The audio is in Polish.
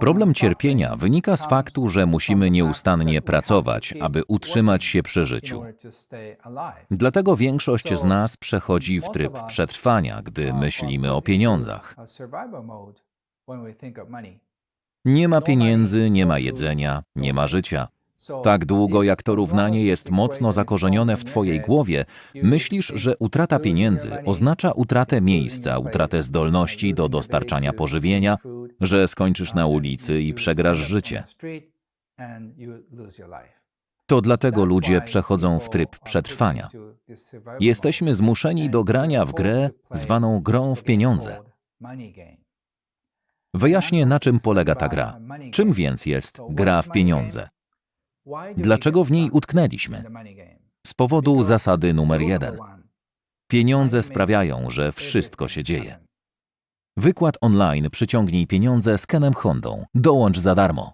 Problem cierpienia wynika z faktu, że musimy nieustannie pracować, aby utrzymać się przy życiu. Dlatego większość z nas przechodzi w tryb przetrwania, gdy myślimy o pieniądzach. Nie ma pieniędzy, nie ma jedzenia, nie ma życia. Tak długo jak to równanie jest mocno zakorzenione w Twojej głowie, myślisz, że utrata pieniędzy oznacza utratę miejsca, utratę zdolności do dostarczania pożywienia, że skończysz na ulicy i przegrasz życie. To dlatego ludzie przechodzą w tryb przetrwania. Jesteśmy zmuszeni do grania w grę zwaną grą w pieniądze. Wyjaśnię, na czym polega ta gra. Czym więc jest gra w pieniądze? Dlaczego w niej utknęliśmy? Z powodu zasady numer jeden. Pieniądze sprawiają, że wszystko się dzieje. Wykład online Przyciągnij pieniądze z Kenem Hondą. Dołącz za darmo.